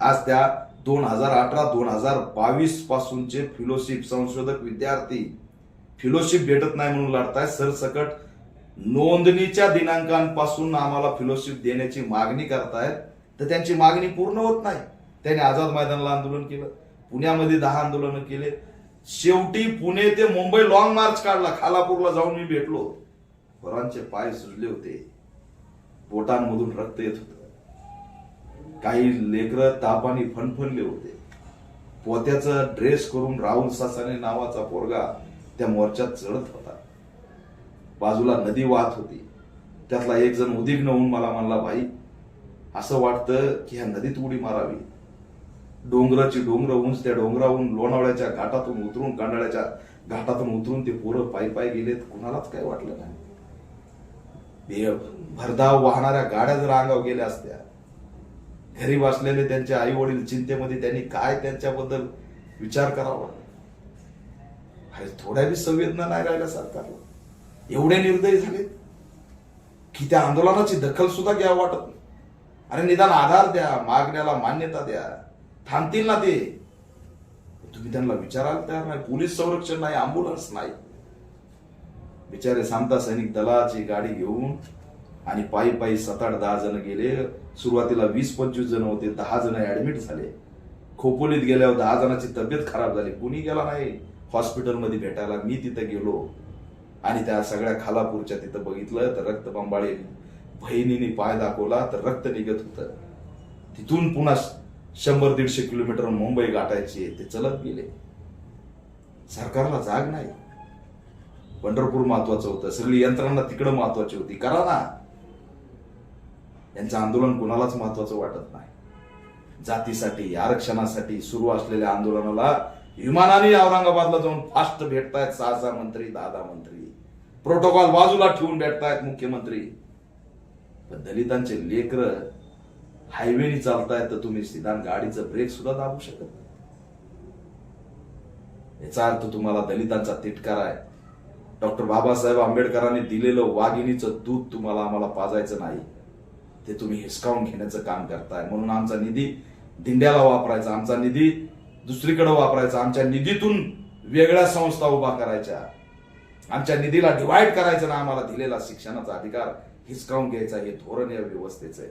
आज त्या दोन हजार अठरा दोन हजार बावीस पासूनचे फिलोशिप संशोधक विद्यार्थी फिलोशिप भेटत नाही म्हणून लढताय. सरसकट नोंदणीच्या दिनांकांपासून आम्हाला फिलोशिप देण्याची मागणी करतायत. तर त्यांची मागणी पूर्ण होत नाही. त्यांनी आझाद मैदानाला आंदोलन केलं पुण्यामध्ये दहा आंदोलनं केले. शेवटी पुणे ते मुंबई लॉंग मार्च काढला. खालापूरला जाऊन मी भेटलो. पोरांचे पाय सुजले होते. बोटांमधून रक्त येत होतं. काही लेकर तापाने फणफणले होते. पोत्याचा ड्रेस करून राहुल सासाने नावाचा पोरगा त्या मोर्चात चढत होता. बाजूला नदी वाहत होती. त्यातला एक जण उद्विग्न होऊन मला म्हणला भाई असं वाटतं की ह्या नदीत उडी मारावी. डोंगराची डोंगर उंच त्या डोंगरावरून लोणावळ्याच्या घाटातून उतरून कांडाळ्याच्या घाटातून उतरून ते पोरं पायी पायी गेलेत. कुणालाच काय वाटलं नाही. हे भरधाव वाहणाऱ्या गाड्या जर अंगावर गेल्या असत्या घरी असलेले त्यांचे आई वडील चिंतेमध्ये त्यांनी काय त्यांच्याबद्दल विचार करावा? अरे थोड्या बी संवेदना नाही राहिल्या सरकारला. एवढे निर्दयी झाले की त्या आंदोलनाची दखल सुद्धा घ्या वाटत नाही. अरे निदान आधार द्या मागण्याला मान्यता द्या. थांबतील ना ते. तुम्ही त्यांना विचारायला तयार नाही. पोलीस संरक्षण नाही अँब्युलन्स नाही. बिचारे सामता सैनिक दलाची गाडी घेऊन आणि पायी पायी सात आठ दहा जण गेले. सुरुवातीला वीस पंचवीस जण होते. दहा जण ऍडमिट झाले. खोपोलीत गेल्यावर दहा जणांची तब्येत खराब झाली. कुणी गेला नाही. हॉस्पिटलमध्ये भेटायला मी तिथं गेलो. आणि त्या सगळ्या खालापूरच्या तिथं बघितलं तर रक्तबंबाळी बहिणीने पाय दाखवला तर रक्त निघत होतं. तिथून पुन्हा शंभर दीडशे किलोमीटर मुंबई गाठायची. ते चलत गेले. सरकारला जाग नाही. पंढरपूर महत्वाचं होतं. सगळी यंत्रणा तिकडं महत्वाची होती. करा ना. यांचं आंदोलन कुणालाच महत्वाचं वाटत नाही. जातीसाठी आरक्षणासाठी सुरू असलेल्या आंदोलनाला विमानाने औरंगाबादला जाऊन फास्ट भेटतायत सहा सहा मंत्री दहा दहा मंत्री. प्रोटोकॉल बाजूला ठेवून भेटतायत मुख्यमंत्री. पण दलितांचे लेकर हायवेनी चालतायत तर तुम्ही सिद्धांत गाडीचं ब्रेक सुद्धा दाबू शकत नाही. याचा अर्थ तुम्हाला दलितांचा तिटकार आहे. डॉक्टर बाबासाहेब आंबेडकरांनी दिलेलं वाघिणीचं दूध तुम्हाला आम्हाला पाजायचं नाही. ते तुम्ही हिसकावून घेण्याचं काम करताय. म्हणून आमचा निधी दिंड्याला वापरायचा आमचा निधी दुसरीकडे वापरायचा आमच्या निधीतून वेगळ्या संस्था उभा करायच्या. आमच्या निधीला डिवाइड करायचं ना आम्हाला दिलेला शिक्षणाचा अधिकार हिसकावून घ्यायचा हे धोरण या व्यवस्थेचं आहे.